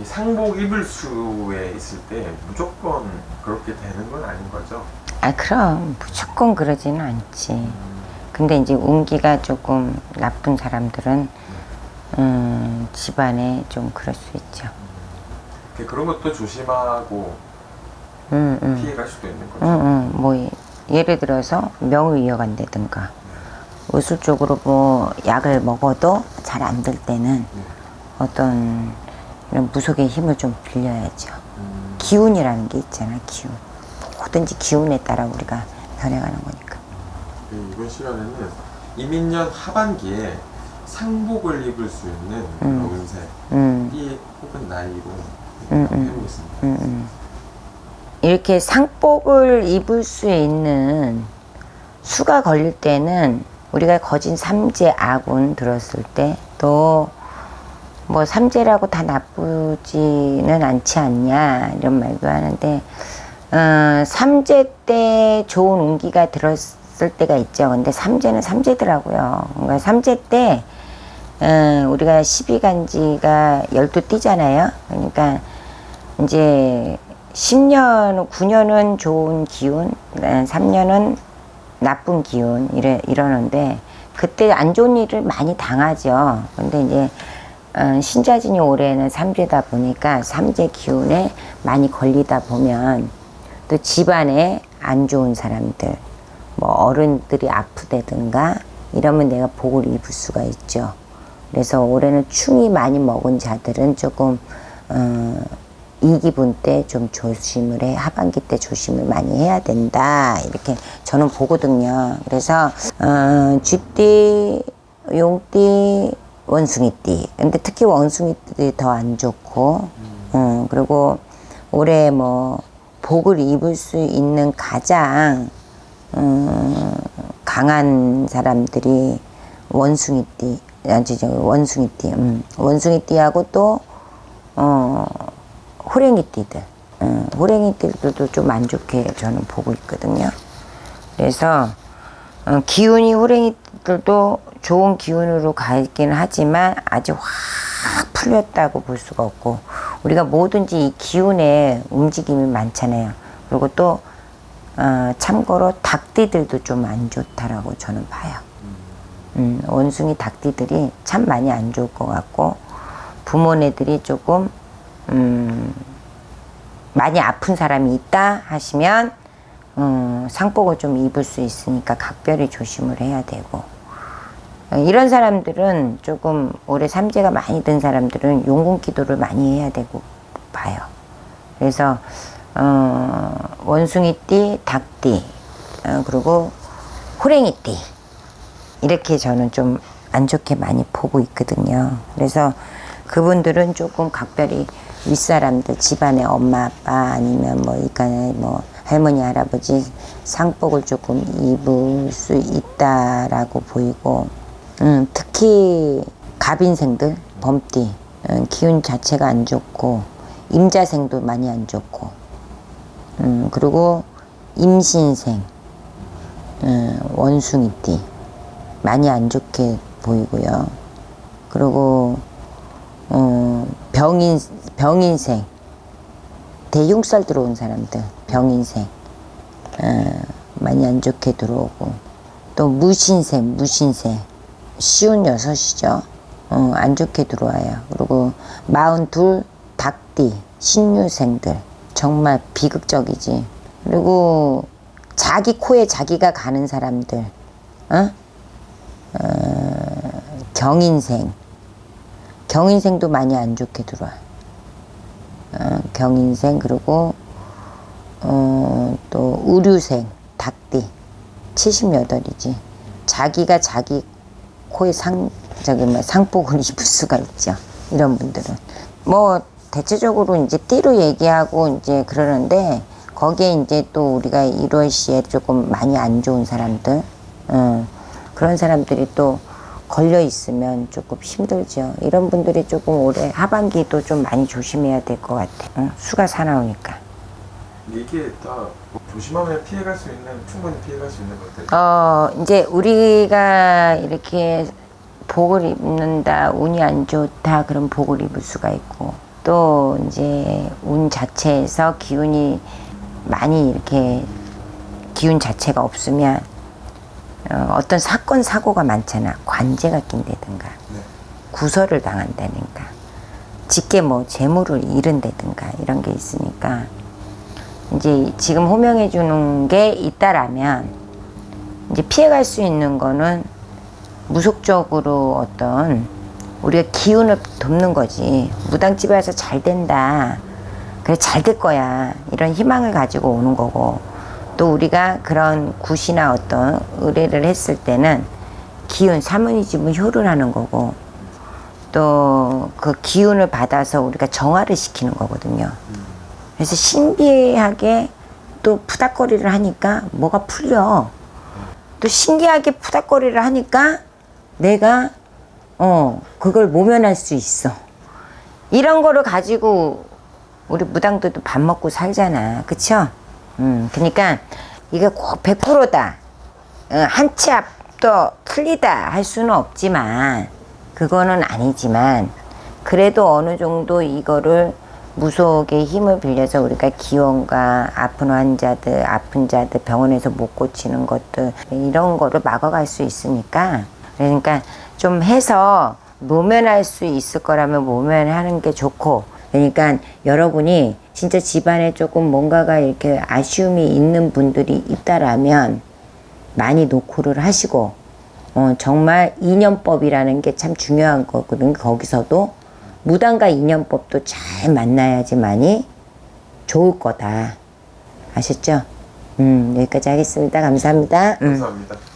이 상복 입을 수에 있을 때 무조건 그렇게 되는 건 아닌 거죠? 아 그럼 무조건 그러지는 않지. 근데 이제 운기가 조금 나쁜 사람들은 음, 집안에 좀 그럴 수 있죠. 그- 그런 것도 조심하고 음, 음. 피해갈 수도 있는 거죠. 응, 응. 뭐 예- 예를 들어서 명을 이어간다든가 의술적으로 뭐 약을 먹어도 잘 안 될 때는 어떤 이런 무속의 힘을 좀 빌려야죠. 음, 기운이라는 게 있잖아, 기운. 뭐든지 기운에 따라 우리가 변해가는 거니까. 그 이번 시간에는 이민년 하반기에 상복을 입을 수 있는 그런 운세, 음, 띠 혹은 나이로 음, 음. 해보겠습니다. 음, 음. 이렇게 상복을 입을 수 있는 수가 걸릴 때는 우리가 거진 삼재 아군 들었을 때 또 뭐 삼재라고 다 나쁘지는 않지 않냐 이런 말도 하는데 어, 삼재 때 좋은 운기가 들었을 때가 있죠. 근데 삼재는 삼재더라고요. 그러니까 삼재 때 어, 우리가 12간지가 12띠잖아요. 그러니까 이제 10년, 9년은 좋은 기운, 3년은 나쁜 기운, 이래, 이러는데, 그때 안 좋은 일을 많이 당하죠. 근데 이제, 어, 신자진이 올해는 삼재다 보니까 삼재 기운에 많이 걸리다 보면 또 집안에 안 좋은 사람들, 뭐 어른들이 아프다든가 이러면 내가 복을 입을 수가 있죠. 그래서 올해는 충이 많이 먹은 자들은 조금 어, 이 기분 때 좀 조심을 해 하반기 때 조심을 많이 해야 된다 이렇게 저는 보거든요. 그래서 어, 쥐띠, 용띠, 원숭이띠. 근데 특히 원숭이띠 더안 좋고, 어, 그리고 올해 뭐 복을 입을 수 있는 가장 음, 강한 사람들이 원숭이띠, 아니, 저 원숭이띠, 음, 원숭이띠하고 또, 어, 호랭이띠들, 음, 호랭이띠들도 좀 안 좋게 저는 보고 있거든요. 그래서, 어, 기운이 호랭이 들도 좋은 기운으로 가 있긴 하지만 아직 확 풀렸다고 볼 수가 없고, 우리가 뭐든지 이 기운에 움직임이 많잖아요. 그리고 또, 어, 참고로 닭띠들도 좀 안 좋다라고 저는 봐요. 음, 원숭이 닭띠들이 참 많이 안 좋을 것 같고 부모네들이 조금 음, 많이 아픈 사람이 있다 하시면 음, 상복을 좀 입을 수 있으니까 각별히 조심을 해야 되고 어, 이런 사람들은 조금 올해 삼재가 많이 든 사람들은 용궁 기도를 많이 해야 되고 봐요. 그래서 어, 원숭이띠, 닭띠, 어, 그리고 호랭이띠 이렇게 저는 좀 안 좋게 많이 보고 있거든요. 그래서 그분들은 조금 각별히 윗사람들 집안의 엄마 아빠 아니면 뭐 이간에 뭐 할머니 할아버지 상복을 조금 입을 수 있다라고 보이고 음, 특히 갑인생들 범띠 음, 기운 자체가 안 좋고 임자생도 많이 안 좋고 음, 그리고 임신생 음, 원숭이띠 많이 안 좋게 보이고요. 그리고 어, 병인 병인생 대흉살 들어온 사람들 병인생 어, 많이 안 좋게 들어오고 또 무신생 무신생 쉬운 여섯이죠. 어, 안 좋게 들어와요. 그리고 마흔둘 닭띠 신유생들 정말 비극적이지. 그리고 자기 코에 자기가 가는 사람들, 어? 어, 경인생, 경인생도 많이 안 좋게 들어와. 어, 경인생 그리고 어, 또 의류생, 닭띠 78이지. 자기가 자기 코에 상 저기 뭐 상복을 입을 수가 있죠. 이런 분들은 뭐 대체적으로 이제 띠로 얘기하고 이제 그러는데 거기에 이제 또 우리가 1월 시에 조금 많이 안 좋은 사람들, 어, 그런 사람들이 또 걸려 있으면 조금 힘들죠. 이런 분들이 조금 올해 하반기도 좀 많이 조심해야 될 것 같아. 어? 수가 사나우니까. 이게 다 조심하면 피해갈 수 있는 충분히 피해갈 수 있는 것들. 어, 이제 우리가 이렇게 복을 입는다, 운이 안 좋다, 그런 복을 입을 수가 있고, 또 이제 운 자체에서 기운이 많이 이렇게 기운 자체가 없으면 어, 어떤 사건 사고가 많잖아 관제가 낀다든가 네. 구설을 당한다든가 직계 뭐 재물을 잃은다든가 이런 게 있으니까 이제 지금 호명해 주는 게 있다라면 이제 피해갈 수 있는 거는 무속적으로 어떤 우리가 기운을 돕는 거지. 무당집에 와서 잘 된다. 그래 잘 될 거야. 이런 희망을 가지고 오는 거고. 또 우리가 그런 굿이나 어떤 의뢰를 했을 때는 기운 사모니즘은 효를 하는 거고. 또 그 기운을 받아서 우리가 정화를 시키는 거거든요. 그래서 신비하게 또 푸닥거리를 하니까 뭐가 풀려. 또 신기하게 푸닥거리를 하니까 내가 어 그걸 모면할 수 있어. 이런 거를 가지고 우리 무당들도 밥 먹고 살잖아. 그쵸? 음, 그러니까 이게 꼭 100%다. 어, 한치 앞도 틀리다 할 수는 없지만 그거는 아니지만 그래도 어느 정도 이거를 무속의 힘을 빌려서 우리가 기원과 아픈 환자들, 아픈 자들 병원에서 못 고치는 것들 이런 거를 막아갈 수 있으니까 그러니까 좀 해서 모면할 수 있을 거라면 모면하는 게 좋고 그러니까 여러분이 진짜 집안에 조금 뭔가가 이렇게 아쉬움이 있는 분들이 있다라면 많이 노크를 하시고 어, 정말 인연법이라는 게 참 중요한 거거든요. 거기서도 무당과 인연법도 잘 만나야지만이 좋을 거다. 아셨죠? 음, 여기까지 하겠습니다. 감사합니다. 음. 감사합니다.